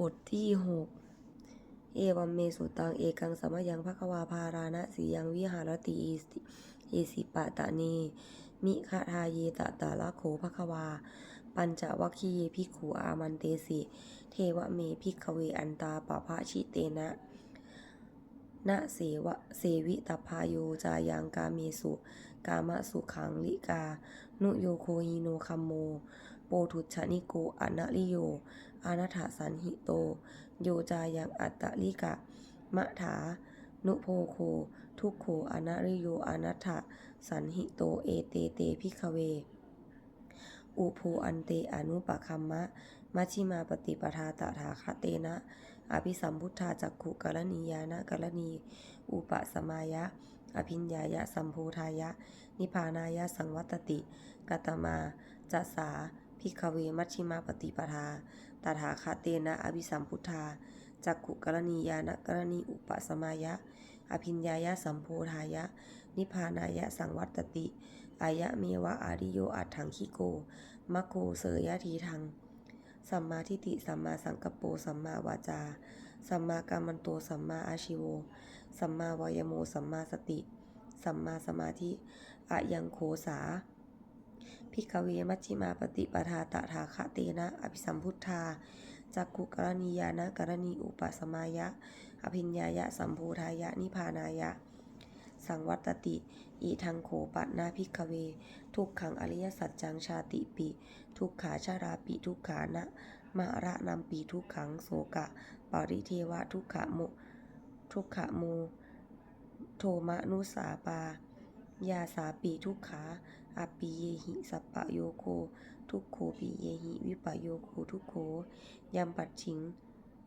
บทที่หกเอวัมเมสุตังเอกังสมยังภควาภาราณสียังวิหารติอีสิเอสิปะตะเนมิคาทาเยตะตาละโขภควา ปัญจวัคคีพิกขุอามันเตสิ เทวเมพิกเวอันตาปะพะชิเตนะนะเสวะเสวิตพาโยจายังกาเมสุ กามะสุขังลิกา นุโยโคฮิโนคัมโม โปทุชนิโกอนะลิโย อานาถาสันหิโต โยจายังอัตตลิกะ มะถา นุโพโค ทุกโขอนาริโย อานัถะสันหิโต เอเตเตพิกเว อุภูอันเตอนุปคัมมะ มัชิมาปฏิปทาตถาคเตนะ อภิสัมพุทธาจักขุกรณียานะกรณี อุปสมายะอภิญญายะสัมภูทายะ นิพพานายะสังวัตติ กตมาจัสสา พิกเวมัชฌิมาปฏิปทา ตถาคาเตนะอภิสัมพุทธาจักขุกรณียานะกรณีอุปสมายะ อภิญญายะสัมโพธายะ นิพานายะสังวัตติ อายะเมวะอาริโยอัตถังคิโกมะโคเสยทีทัง สัมมาทิฏฐิสัมมาสังกัปโปสัมมาวาจา สัมมากัมมันโตสัมมาอาชิโว สัมมาวายโมสัมมาสติ สัมมาสมาธิอะยังโขสา พิกเวมัชฌิมาปฏิปทาตถาคเตนะอภิสัมพุทธาจักขุกรณียานะกรณีอุปสมายะ อภิญญายะสัมโพธายะนิพานายะ สังวัตติ อีทังโขปัตนาพิกเว ทุกขังอริยสัจจังชาติปิ ทุกขาชาราปิทุกขานะมาระนำปีทุกขังโสกะ ปริเทวะทุกขะโมทุกขะโมโทมะนุสาปา ยาสาปีทุกขา อปิเยหิสัปปะโยโค ทุกโขปิเยหิ วิปโยโคทุกโขยำปัดฉิง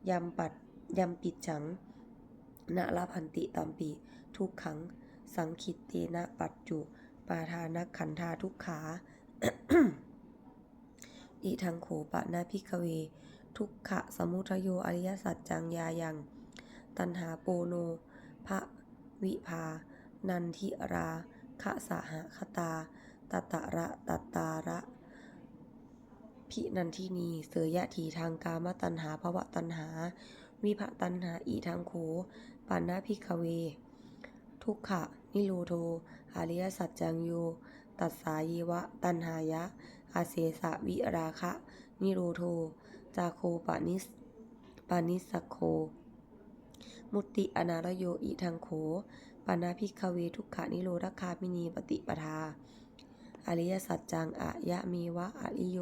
ยำปัดยำปิดฉังนะละพันติตัมปีทุกขัง สังคิตเตนะปัจจุ ปาทานักขันธาทุกขาอิทังโขปะนาพิกเว ทุกขะสมุทโยอริยสัจจังยายัง ตันหาโปโนภะวิภา นันทิราคะสหคตา ตตะระตตาระพินันทินีเสยยะทีทางกามตันหาภวะตันหา วิภะตันหาอีทางโขปานาพิกเว ทุกขะ นิโรโทอริยสัจจังโยตัสสายวะ ตันหายะ อาเสสะวิราคะ นิโรโท จาโคปานิสปานิสสโค มุติอนารโยอิทังโขปานาพิกเวทุกขานิโรธคามินีปฏิปทา อริยสัจจังอะยะเมวะอริโย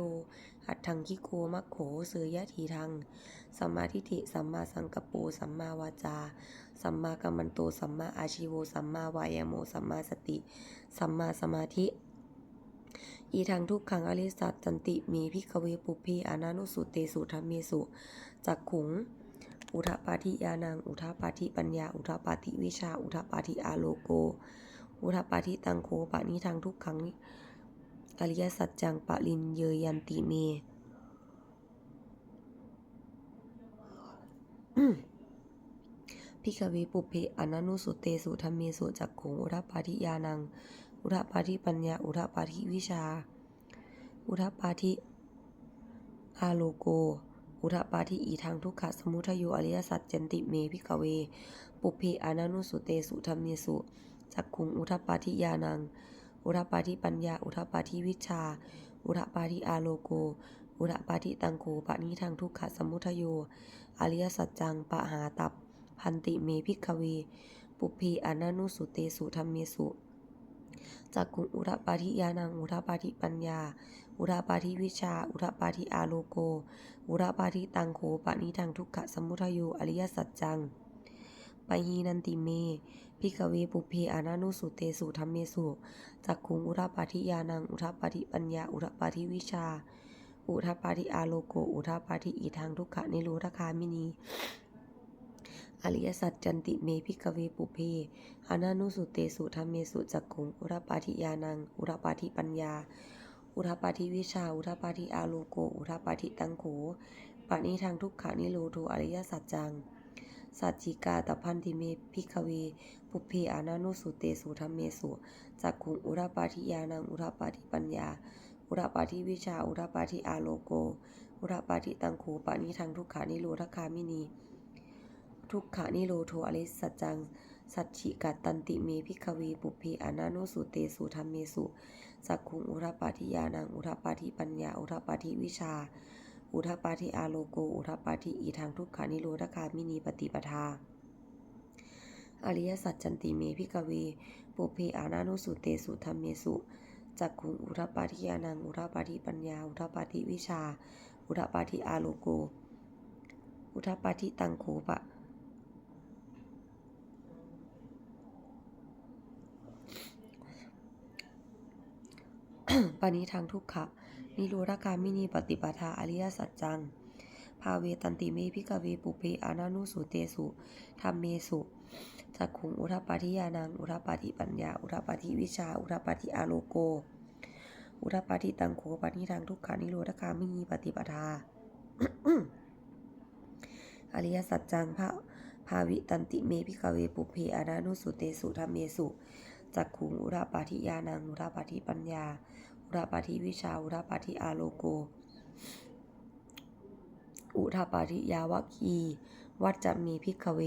อัตถังคิโกมัคโขเสยยะทีทัง สัมมาทิฏฐิ สัมมาสังกปโปสัมมาวาจา สัมมากัมมันโต สัมมาอาชิโว สัมมาวายโม สัมมาสติ สัมมาสมาธิอีทางทุกขังอริสัตจันติมีพิกเวปุเพอนานุสุเตสุธรรมเมสุจักขุง อุทปาทิยานัง อุทปาทิปัญญา อุทปาทิวิชา อุทปาทิอาโลโก อุทปาทิตังโคปะนิทางทุกขังอริยสัจจังปะลินเยยันติเมพิกเวปุเพอนันุสุเตสุธรรมเมสุจักขงอุทปาทิยานัง อุทปาทิปัญญา อุทปาทิวิชา อุทปาทิอาโลโก อุทปาทิอีทางทุกขะสมุทโยอริยสัจเจนติเมพิกเว ปุเพอนันุสุเตสุธรรมเมสุ จักขุง อุทปาทิยานัง อุทปาทิปัญญา อุทปาทิวิชา อุทปาทิอาโลโก อุทปาทิตังโขปะนิทางทุกขะสมุทโย อริยสัจจังปะหาตับ พันติเมพิกเว ปุเพอนันุสุเตสุธรรมเมสุจักขุงอุทปาทิยานัง อุทปาทิปัญญา อุทปาทิวิชา อุทปาทิอาโลโก อุทปาทิตังโขปะนิทางทุกขะสมุทโย อริยสัจจังปะหีนันติเม พิกเวปุเพอานานุสุเตสุธรรมเมสุจักขุงอุทปาทิยานังอุทปาทิปัญญาอุทปาทิวิชา อุทปาทิอาโลโกอุทปาทิอีทางทุกขะนิโรธคามินีอริยสัจจันติเมพิกเวปุเพอานานุสุเตสุธรรมเมสุจักขุงอุทปาทิยานังอุทปาทิปัญญา อุทปาทิวิชา อุทปาทิอาโลโก อุทปาทิตังโขปานิทางทุกขานิโรโทอริยสัจจัง สัจจิกาตพันธิเมพิกเวปุเพอานานุสุเตสุธรรมเมสุจักขุงอุทปาทิยานังอุทปาทิปัญญา อุทปาทิวิชา อุทปาทิอาโลโก อุระปาทิตังโขปานิทังทุกขานิโรธคามินี ทุกขานิโรโทอริสัจจัง สัจฉิกัตตันติเมพิกขวีปุเพอนานุสุเตสุธรรมเมสุสักขุงอุระปาทิยานังอุระปาทิปัญญา อุระปาทิวิชา อุทปาทิอาโลโก อุทปาทิอีทางทุกขานิโรธคามินีปฏิปทา อริยสัจจันติเมพิกเวปุเพอานานุสุเตสุธรรมเมสุจักขุงอุทปาทิยานัง อุทปาทิปัญญา อุทปาทิวิชา อุทปาทิอาโลโก อุทปาทิตังโขปะปณิทางทุกขะ นิโรธคามินีปฏิปทาอริยสัจจัง ภาเวตันติเมพิกเวปุเพอานานุสุเตสุธรรมเมสุจักขุงอุทปาทิยานัง อุทปาทิปัญญา อุทปาทิวิชา อุทปาทิอาโลโก อุทปาทิตังโขปณิทางทุกขานิโรธคามินีปฏิปทา อริยสัจจังพระภาวิตันติเมพิกเวปุเพอานานุสุเตสุธรรมเมสุจักขุงอุทปาทิยานังอุทปาทิปัญญา อุทปาทิวิชาอุทปาทิอาโลโก อุทปาทิยาวคีวัจจะมีพิกเว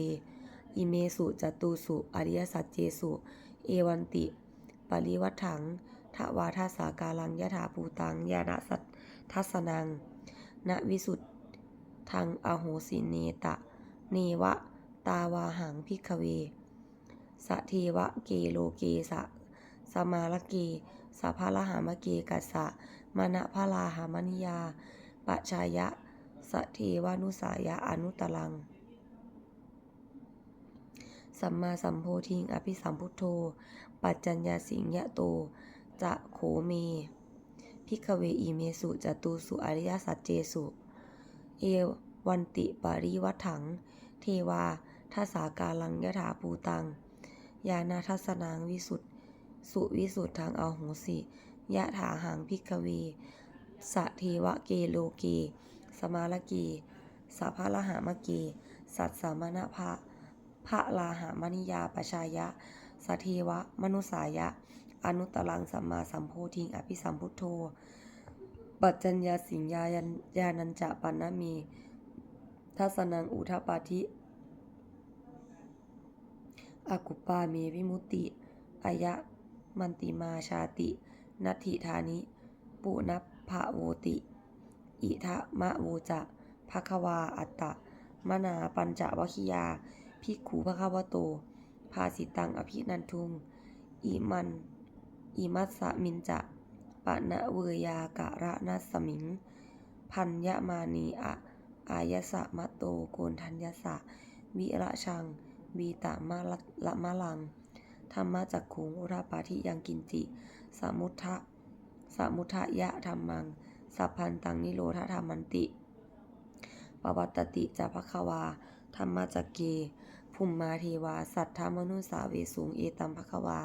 อิเมสุจตุสุ อริยสัจเจสุ เอวันติ ปริวัฏถังทวาทาสาการังยถาภูตังยานะสัททัสนัง ณวิสุทธังอโหสิเนตะ เนวะ ตาวาหังพิกเวสเทวะเกโลเกสะสมาลเก สะพาลหามเกกัสสะมณพลาหามนิยาปะชายะสเทวานุสายะอนุตลัง สัมมาสัมโพธิงอภิสัมพุทโธ ปัจจัญญาสิงยะโต จะโขเม พิกเวอีเมสุจตุสุอริยสัจเจสุ เอวันติปริวัถัง เทวาทัสาการลังยถาภูตัง ยานาทัสนางวิสุทธ สุวิสุทธังอาโหสิยะถาหังพิกเวสะเทวะเกโลเก สมาลเกสัพพะละหามเกสัตสามณภะพระลาหามนิยาปชายะสะเทวะ มนุสายะ อนุตรังสัมมาสัมโพธิงอภิสัมพุทโธ ปัจจัญญาสิงญายันญานัญจะปันนมี ทัสนังอุทปาทิอากุปปาเมวิมุตติอายะ มันติมาชาติ นัตถิธานิ ปุนัพพะโวติ อิทะมะโวจะภควาอัตตะ มนาปัญจวคิยา ภิกขุภควโต ภาสิตังอภินันทุง อิมัน อิมัสสะมินจะปะนะเวยากะระนัสมิง พันยะมานีอะอายสะมะโตโกนทัญญสะ วิระชังวีตะมะละมะลัง ธรรมะจักขุงอุราปาทิยังกินจิสมุทะสมุทะยะธรรมัง สัพพันตังนิโรธธรรมันติปวัตติจะภควา ธรรมจักเกภุมมาเทวา สัทธมนุสาเวสุงเอตัมภควา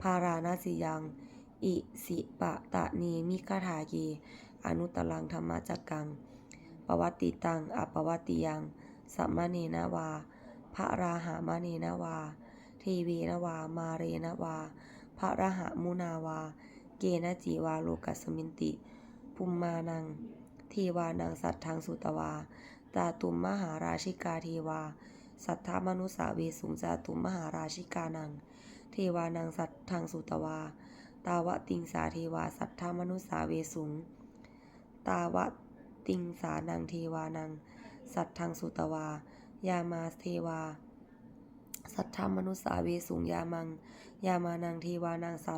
พารานาสิยัง อิสิปะตะเนมิคาถาเยอนุตตรังธรรมจักกัง ปวัตติตังอปวัตติยัง สัมมเนนาวาพระราหามเนนาวา เทเวนวา มาเรนวา พระรหมุนาวา เกณจีวาโลกัสมินติภูมมานัง เทวานังสัตทังสุตวาจาตุมมหาราชิกาเทวา สัทธามนุสาเวสุงจาตุมมหาราชิกานัง เทวานังสัตทังสุตวา ตาวะติงสาเทวา สัทธามนุสาเวสุง ตาวะติงสานังเทวานัง สัตทธังสุตวา ยามาเทวา สัทธามนุสาเวสุงยามัง ยามานังเทวานังสั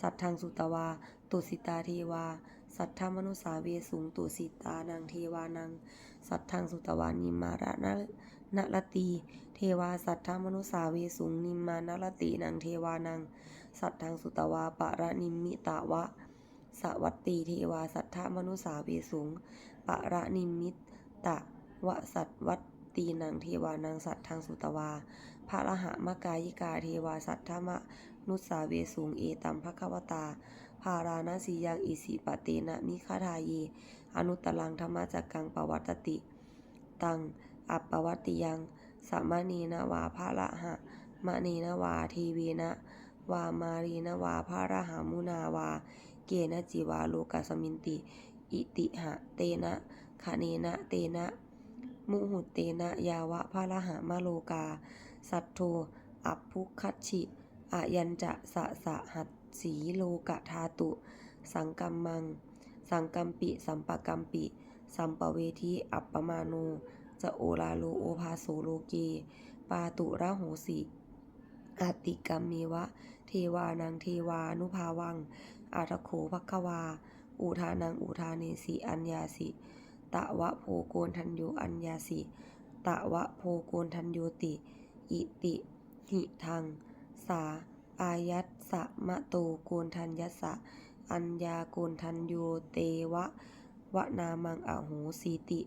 สัทธังสุตวา ตุสิตาเทวา สัทธามนุสาเวสุงตุสิตานังเทวานัง สัทธังสุตวานิมาระนะนลตี เทวาสัทธามนุสาเวสุงนิมานลตินังเทวานัง สัทธังสุตวาปะระนิมิตาวะ สวัตตีเทวาสัทธามนุสาเวสุงปะระนิมิตตะวะสัตวัต ตีนังเทวานังสัตว์ทธังสุตวา พระละหะมกายิกาเทวาสัทธรรมนุสาเวสุงเอตัมภควตา ภาราณสียังอิสิปะเตนะมิคาทายี อนุตตรังธรรมจักกังปวัตติ ตัง อัปปวัตติยังสัมมานีนะวาพระละหะมะนีนะวาทีวีนะวามารีนะวาพระรหามุนาวา เกณจีวาโลกัสมินติ อิติหะ เตนะคเนนะ เตนะ มุหุเตนะยาวะพระระหะมะโลกา สัทโทอัปพุคัชชิอายัญจะสะสะหัตสีโลกะธาตุ สังกัมมัง สังกัมปิ สัมปะกัมปิ สัมปเวทีอัปปมาโนจะโอลาโลโอภาโสโลเก ปาตุระโหสิอาติกัมเมวะ เทวานังเทวานุภาวัง อาทโขภัควา อุทานังอุทาเนสิ อัญญาสิ ตะวะโพโกนทันโยอัญญาสิตะวะโพโกนทันโยติ อิติ หิทัง สา อายัสสะมะโตโกนทันยัสสะ อัญญาโกนทันโยเตวะวะนามังอโหสีติ